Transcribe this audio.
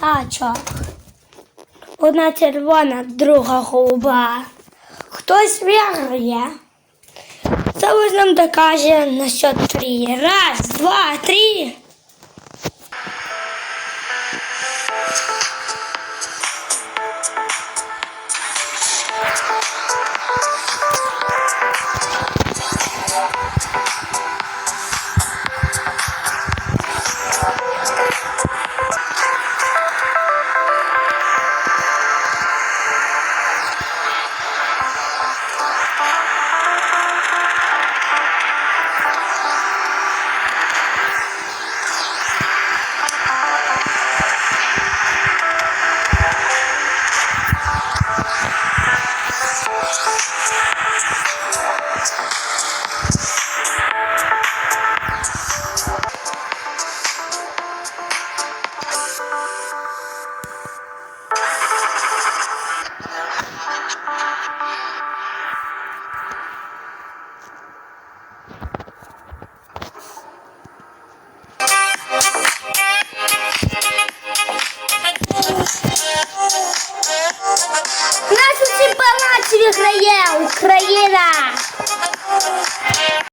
тачок. Одна червона, друга голуба. Хтось виграє. Це нам докаже на счет три. Раз, два, три. Нас у палаці виграє Україна.